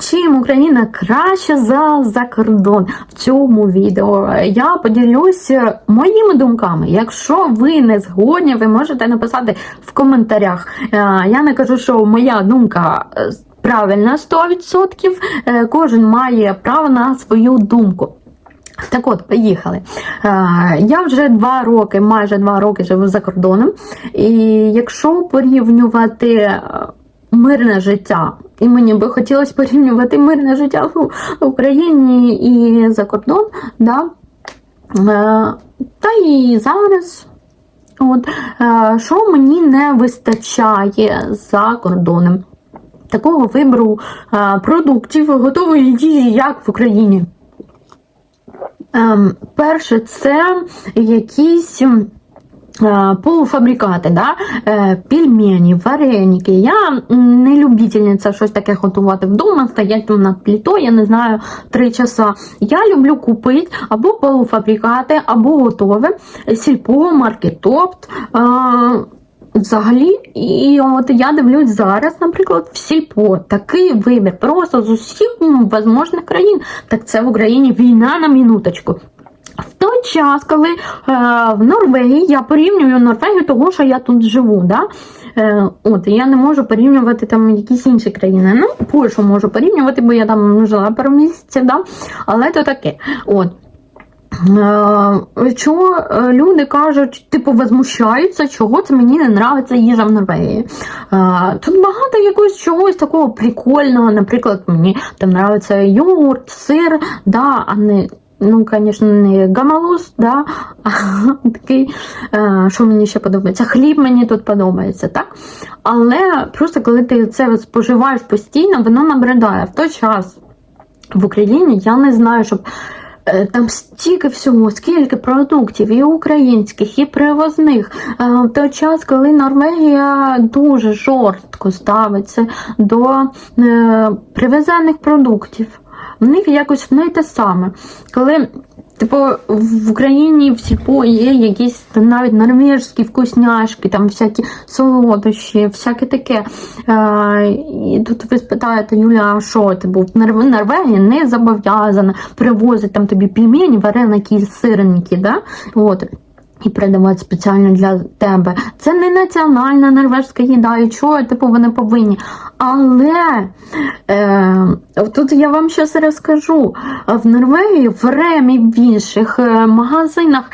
чим Україна краще за закордон. В цьому відео я поділюся моїми думками. Якщо ви не згодні, ви можете написати в коментарях. Е, Я не кажу, що моя думка. е, Правильна 100%, Е, кожен має право на свою думку. Так от, поїхали. Я вже два роки, майже два роки живу за кордоном. І якщо порівнювати мирне життя, і мені би хотілося порівнювати мирне життя в Україні і за кордон, да? е, та і зараз. От, е, що мені не вистачає за кордоном? Такого вибору е, продуктів готової їжі, як в Україні. Ем, перше, це якісь полуфабрикати, да? е, пельмені, вареники. Я не любительниця щось таке готувати вдома, стоять там над плітою, я не знаю, три часа. Я люблю купити або полуфабрикати, або готове, сільпо, маркетопт. Е, Взагалі, і от я дивлюсь зараз, наприклад, в сільпо такий вибір просто з усіх можливих країн. Так це в Україні війна на минуточку. В той час, коли е, в Норвегії я порівнюю Норвегію, того, що я тут живу, да? е, от, я не можу порівнювати там якісь інші країни. Ну, Польщу можу порівнювати, бо я там жила пару місяців, да? але то таке. От. Е, Чого е, люди кажуть, типу, возмущаються, чого це мені не нравиться їжа в Норвегії. Е, Тут багато якогось чогось такого прикольного. Наприклад, мені там нравиться йогурт, сир, да, а не. Ну, звісно, не гамалус, да, а такий, е, що мені ще подобається. Хліб мені тут подобається, так? Але просто коли ти це споживаєш постійно, воно набридає. В той час в Україні я не знаю, щоб Е, Там стільки всього, скільки продуктів, і українських, і привозних. Е, В той час, коли Норвегія дуже жорстко ставиться до привезених продуктів, в них якось не те саме. Коли Типу, в Україні в є якісь навіть норвежські вкусняшки, там всякі солодощі, всяке таке. Е, і тут ви спитаєте, Юля, а що типу, Нор- Норвегія не зобов'язана привозити там тобі пельмені, вареники, сирники, да? От. І передавати спеціально для тебе. Це не національна норвежська їда, і чого, типу, вони повинні. Але е, тут я вам щось розкажу. В Норвегії, в Ремі, в інших е, магазинах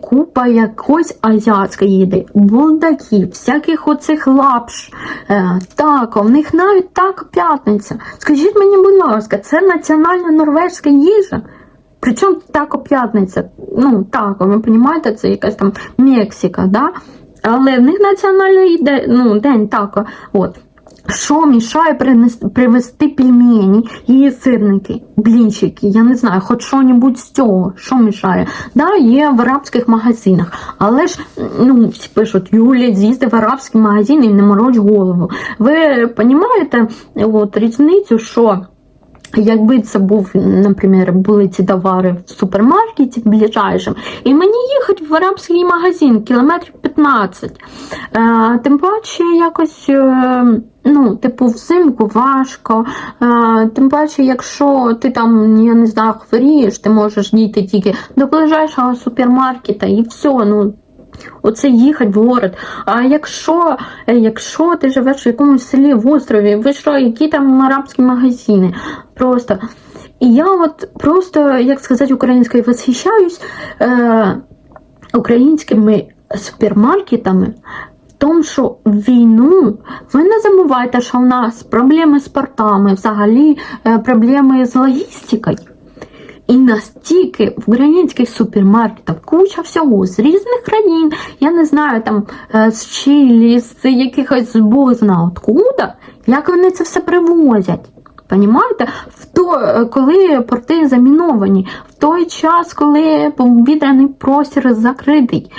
купа якоїсь азіатської їди, булдаків, всяких оцих лапш, е, тако, в них навіть тако п'ятниця. Скажіть мені, будь ласка, це національна норвежська їжа? Причому тако п'ятниця, ну тако, ви розумієте, це якась там Мексика, да? але в них національний де, ну, день тако. От. Що мішає принести, привезти пельмені і сирники, блінчики, я не знаю, хоч що-небудь з цього, що мішає. Да, є в арабських магазинах, але ж ну, всі пишуть, Юлія, з'їзди в арабський магазин і не мороч голову. Ви розумієте от, різницю, що Якби це був, наприклад, були ці товари в супермаркеті ближайшим, і мені їхати в арабський магазин кілометрів 15. Е, тим паче якось, е, ну, типу, взимку важко. Е, тим паче, якщо ти там, я не знаю, хворієш, ти можеш дійти тільки до ближайшого супермаркета і все. ну, Оце їхати в город. А якщо, е, якщо ти живеш в якомусь селі в острові, ви що, які там арабські магазини? Просто. І я от просто, як сказати, українською восхищаюсь е, українськими супермаркетами. Тому, що війну ви не забувайте, що в нас проблеми з портами, взагалі е, проблеми з логістикою. І настільки в українських супермаркетах куча всього з різних країн, я не знаю, там е, з Чилі, з якихось Бог зна откуда, як вони це все привозять. Понімаєте? В то, е, коли порти заміновані, в той час, коли повітряний простір закритий.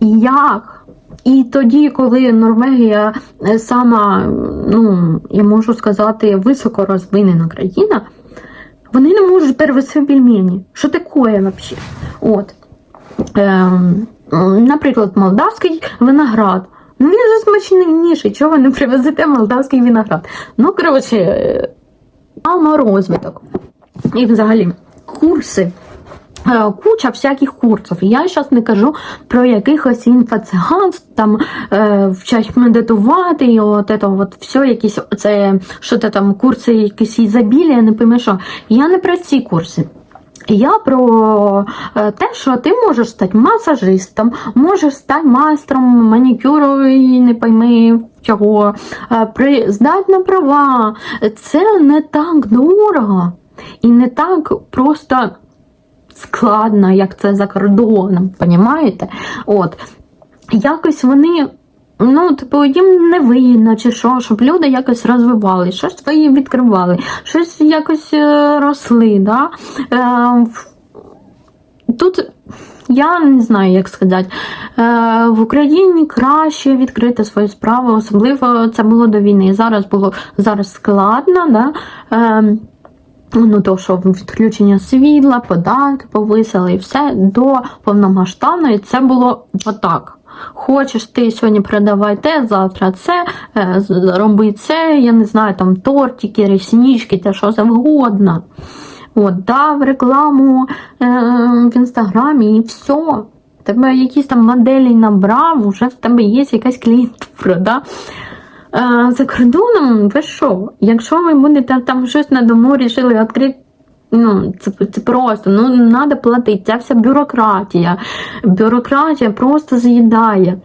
Як? І тоді, коли Норвегія е, сама, ну, я можу сказати, високо розвинена країна, вони не можуть перевести пельмені. Що таке взагалі? От. Ем, наприклад, молдавський виноград. Ну він же смачніший, чого ви не привезете молдавський виноград? Ну, коротше, е, саморозвиток. І взагалі курси. Е, Куча всяких курсів. Я зараз не кажу про якихось інфоциганств, там е, вчать медитувати, і от це от все, якісь це що це там курси, якісь ізобілія, не пойми що. Я не про ці курси. Я про е, те, що ти можеш стати масажистом, можеш стати майстром манікюру і не пойми чого, е, здати на права. Це не так дорого і не так просто складно, як це за кордоном, понімаєте? От. Якось вони. Ну, типу, їм не видно, чи що, щоб люди якось розвивали, щось свої відкривали, щось якось е, росли. Да? Е, тут я не знаю, як сказати. Е, в Україні краще відкрити свої справи, особливо це було до війни. Зараз було зараз складно. Да? Е, Ну, то, що відключення світла, податки повисили і все до повномасштабної це було отак. Хочеш ти сьогодні продавай те, завтра це, е, роби це, я не знаю, там тортики, реснічки, те що завгодно. От, дав рекламу е, в інстаграмі і все. Тебе якісь там моделі набрав, вже в тебе є якась клієнтура. Да? Е, За кордоном, ви що? Якщо ви будете там щось на дому рішили відкрити, ну, це, це просто, ну, треба платити. Ця вся бюрократія. Бюрократія просто з'їдає.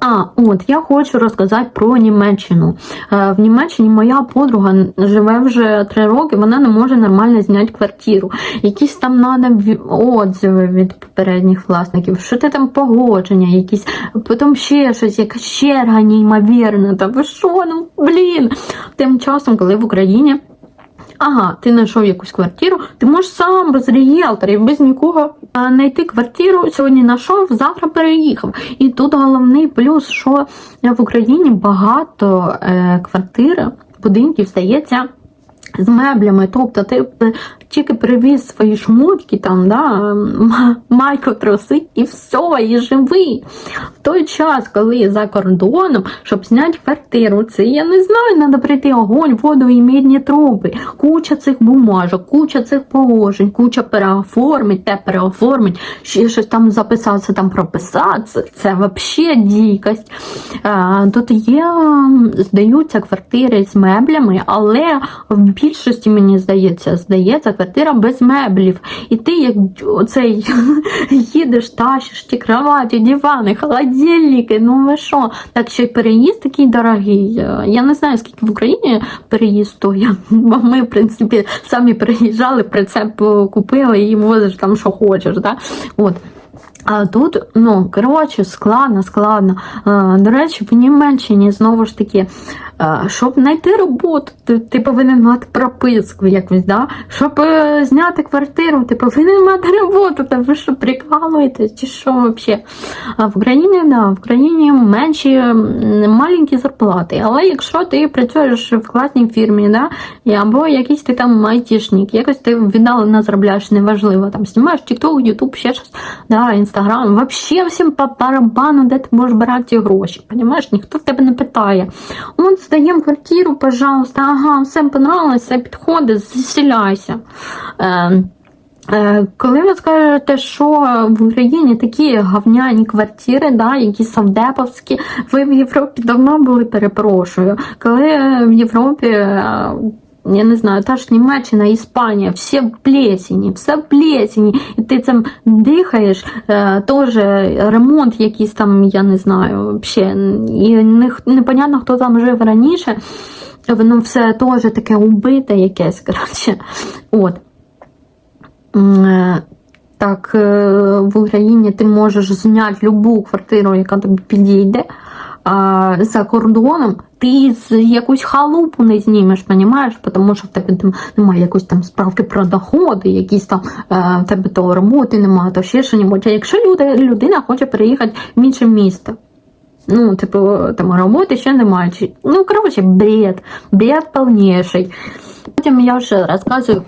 А, от я хочу розказати про Німеччину. Е, В Німеччині моя подруга живе вже три роки, вона не може нормально зняти квартиру. Якісь там надо отзиви від попередніх власників, що ти там погодження, якісь, потім ще щось, якась черга неймовірна. Та ви що, ну блін. Тим часом, коли в Україні. Ага, ти знайшов якусь квартиру, ти можеш сам без ріелторів, без нікого знайти квартиру. Сьогодні знайшов, завтра переїхав. І тут головний плюс, що в Україні багато е, квартир, будинків стається. З меблями, тобто ти тільки привіз свої шмотки, там, да, майку троси і все, і живий. В той час, коли за кордоном, щоб зняти квартиру, це я не знаю, треба прийти огонь, воду і мідні труби. Куча цих бумажок, куча цих положень, куча переоформить, те переоформить, ще щось там записатися, там прописатися. Це взагалі дикость. Е, Тут є, здаються квартири з меблями, але в більшості, мені здається, здається квартира без меблів. І ти, як оцей їдеш, тащиш ті кроваті, дивани, холодильники, ну ви що? Так що переїзд такий дорогий. Е, Я не знаю, скільки в Україні переїзд стоїть, бо ми, в принципі, самі переїжджали, прицеп купили і возиш там, що хочеш. Да? От. А тут, ну, коротше, складно, складно. До речі, в Німеччині знову ж таки, щоб знайти роботу, ти, ти повинен мати прописку якусь, да? щоб е, зняти квартиру, ти повинен мати роботу. Та ви що прикалуєтесь, чи що взагалі? А в Україні, да, в Україні менші маленькі зарплати. Але якщо ти працюєш в класній фірмі, да, або якийсь ти там айтішник, якось ти віддалено заробляєш, неважливо, там знімаєш TikTok, YouTube, ще щось, да, Instagram, вообще всім по барабану, де ти можеш брати гроші. Понімаєш, ніхто в тебе не питає. От здаємо квартиру, пожалуйста, ага, все понравилось, все підходить, заселяйся. Е, Коли ви скажете, що в Україні такі говняні квартири, да, які савдеповські, ви в Європі давно були, перепрошую. Коли в Європі, е, я не знаю, та ж Німеччина, Іспанія, всі в плесені, все в плесені, і ти цим дихаєш, е, теж ремонт якийсь там, я не знаю, взагалі, і не, непонятно, хто там жив раніше, воно все теж таке убите якесь, коротше. От. Е, Так, е, в Україні ти можеш зняти любу квартиру, яка тобі підійде. А за кордоном ти з якусь халупу не знімеш, понімаєш? Тому що в тебе там немає якоїсь там справки про доходи, якісь там е, в тебе то роботи немає, то ще що небудь. А якщо люди, людина хоче переїхати в інше місто, ну, типу, там роботи ще немає. Ну, коротше, бред, бред повніший. Потім я вже розказую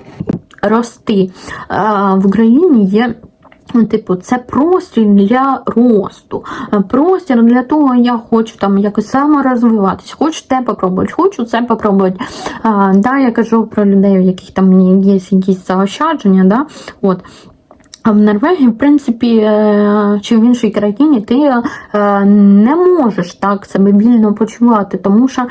рости. А, В Україні є Типу, це простір для росту. Е, Простір для того, я хочу там якось саморозвиватись, хочу те попробувати, хочу це попробувати. А, да, я кажу про людей, у яких там є якісь заощадження. Да? От. А в Норвегії, в принципі, е, чи в іншій країні ти е, не можеш так себе вільно почувати, тому що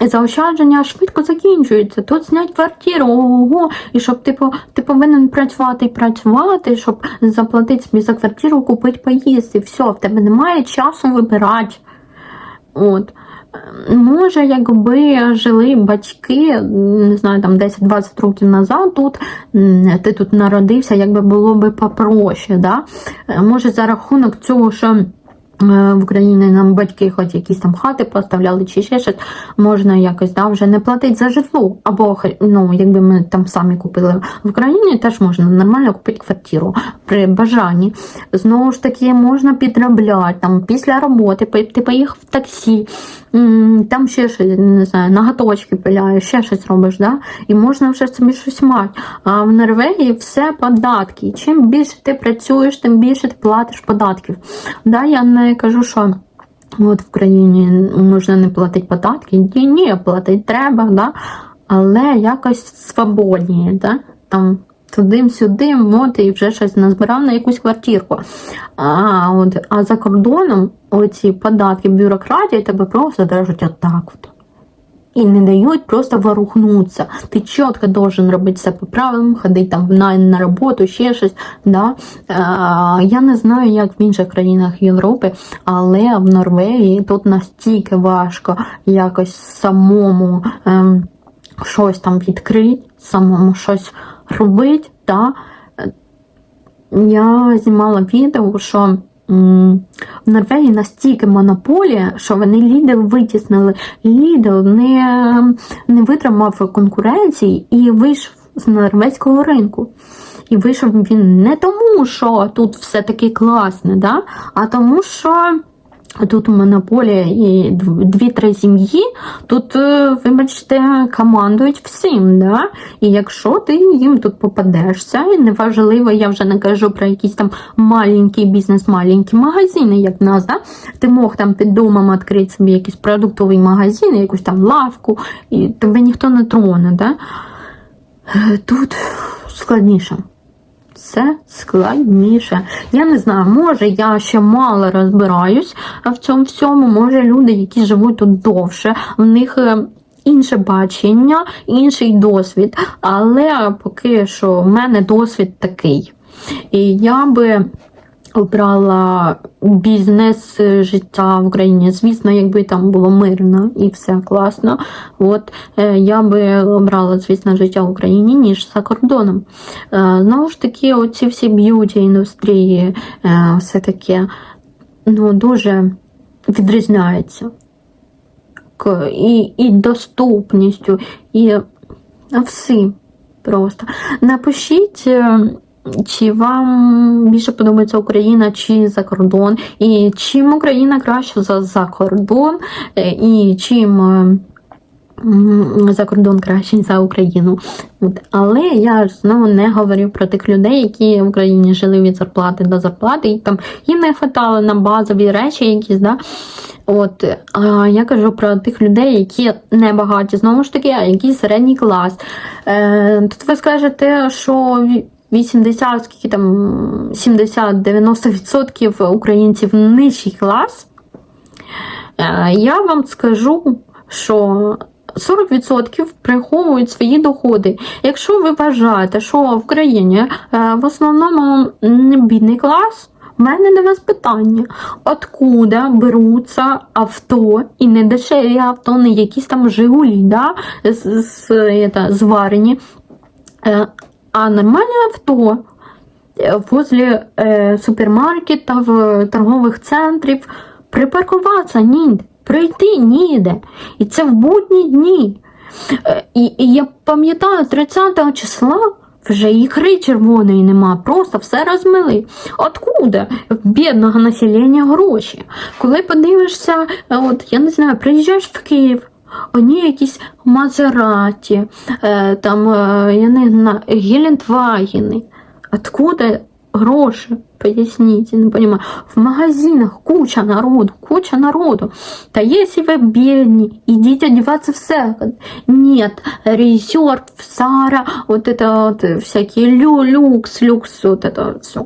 заощадження швидко закінчуються. Тут знять квартиру, ого, і щоб типу, ти повинен працювати і працювати, щоб заплатити собі за квартиру, купити поїсти. Все, в тебе немає часу вибирати. От. Може, якби жили батьки, не знаю, там 10-20 років назад, тут ти тут народився, якби було би попроще. Да? Е, Може, за рахунок цього, що в Україні нам батьки хоч якісь там хати поставляли чи ще щось, можна якось да, вже не платити за житло. Або ну, якби ми там самі купили в Україні, теж можна нормально купити квартиру при бажанні. Знову ж таки, можна підробляти там після роботи, ти поїхав в таксі, там ще щось, не знаю, наготовочки пиляєш, ще щось робиш, да? і можна вже собі щось мати. А в Норвегії все податки. Чим більше ти працюєш, тим більше ти платиш податків. Да, я не кажу, що. От в країні можна не платити податки. Ні, ні, платити треба, да? але якось свободніше, да? там туди-сюди, от і вже щось назбирав на якусь квартирку. А, от, а за кордоном оці податки, бюрократія тебе просто держать отак. От. І не дають просто ворухнутися. Ти чітко должен робити все по правилам, ходити там на, на роботу, ще щось. Да? А, я не знаю, як в інших країнах Європи, але в Норвегії тут настільки важко якось самому ем, щось там відкрити, самому щось робити. Да? Я знімала відео, що в Норвегії настільки монополія, що вони Lidl витіснили. Lidl не, не витримав конкуренції і вийшов з норвезького ринку. І вийшов він не тому, що тут все таки класне, да? а тому, що тут монополія і дв- дві-три сім'ї, тут, е, вибачте, командують всім. Да? І якщо ти їм тут попадешся, і неважливо, я вже не кажу про якісь там маленький бізнес, маленькі магазини, як в нас, да? ти мог там під домом відкрити собі якийсь продуктовий магазин, якусь там лавку, і тебе ніхто не троне. Да? Е, Тут складніше. Все складніше. Я не знаю, може я ще мало розбираюсь в цьому всьому. Може люди, які живуть тут довше, в них е, інше бачення, інший досвід. Але поки що в мене досвід такий. І я би обрала бізнес е, життя в Україні. Звісно, якби там було мирно і все класно. От е, я би обрала, звісно, життя в Україні, ніж за кордоном. Е, Знову ж таки, оці всі б'юті індустрії, все таке ну, дуже відрізняються. І, і доступністю, і всім просто. Напишіть. Чи вам більше подобається Україна чи за кордон? І чим Україна краще за, за кордон, е, і чим е, за кордон краще за Україну? Але я знову не говорю про тих людей, які в Україні жили від зарплати до зарплати, і там їм не хватало на базові речі якісь. Да? От, а я кажу про тих людей, які не багаті, знову ж таки, а який середній клас. Е, тут ви скажете, що 80, скільки там 70-90% українців нижчий клас. Е, Я вам скажу, що 40% приховують свої доходи. Якщо ви вважаєте, що в країні е, в основному бідний клас, у мене до вас питання: откуда беруться авто і не дешеві авто, не якісь там Жигулі, да, з, з, это, зварені, е, а нормальне авто е, возле е, супермаркетів, торгових центрів припаркуватися ніде, пройти ніде. І це в будні дні. Е, І, і я пам'ятаю, 30 числа вже ікри червоної нема, просто все розмили. Откуда в бідного населення гроші? Коли подивишся, от я не знаю, приїжджаєш в Київ. Одні якісь Мазераті, е, там, е, я не знаю, Гелендвагени. Откуда гроші? Поясніть, я не понимаю. В магазинах куча народу, куча народу. Да если вы бедні, идите одеваться в секонд. Нет, резерв, Сара, вот это вот всякие лю, люкс, люкс, вот это вот все.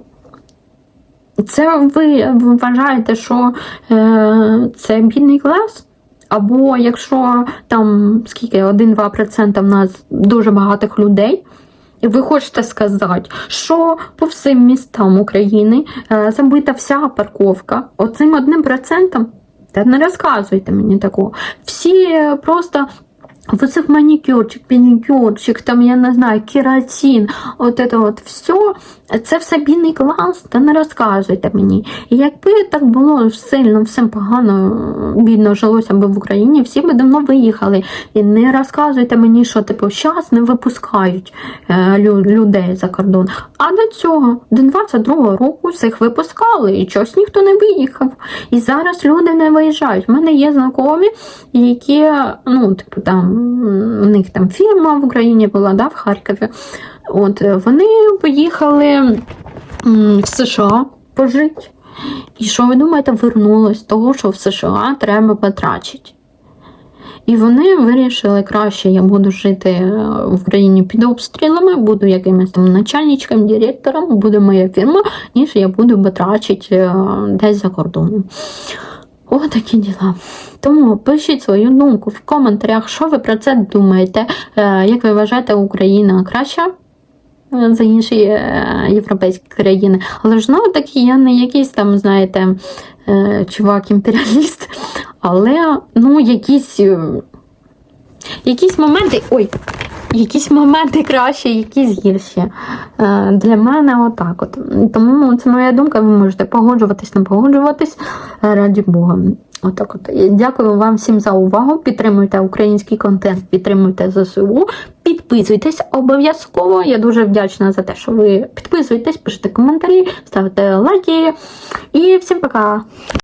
Це ви вважаєте, що е, це бідний клас? Або якщо там скільки 1-2% в нас дуже багатих людей, і ви хочете сказати, що по всім містам України е, забита вся парковка оцим одним процентом? Та не розказуйте мені такого. Всі просто в манікюрчик, педикюрчик, там, я не знаю, кератин, от це от все, це все бідний клас, та не розказуйте мені. І якби так було сильно всім погано, бідно жилося би в Україні, всі би давно виїхали. І не розказуйте мені, що типу зараз не випускають е, лю- людей за кордон. А до цього, до 22-го року всіх випускали, і чогось ніхто не виїхав. І зараз люди не виїжджають. У мене є знайомі, які, ну, типу, там, у них там фірма в Україні була, да, в Харкові. От е, вони поїхали в США пожити. І що ви думаєте, вернулось того, що в США треба потрачити. І вони вирішили, краще я буду жити е, в країні під обстрілами, буду якимось там начальничком, директором, буде моя фірма, ніж я буду батрачити е, десь за кордоном. О, такі діла. Тому пишіть свою думку в коментарях, що ви про це думаєте. Е, Як ви вважаєте, Україна краща? е, За інші е, європейські країни. Але ж знову таки, я не якийсь там, знаєте, чувак-імперіаліст, але ну, якісь, якісь моменти. Ой, якісь моменти кращі, якісь гірші. Для мене отак. От. Тому це моя думка, ви можете погоджуватись, не погоджуватись раді Бога. Отак от. Дякую вам всім за увагу. Підтримуйте український контент, підтримуйте ЗСУ, підписуйтесь обов'язково. Я дуже вдячна за те, що ви підписуєтесь, пишете коментарі, ставите лайки. І всім пока!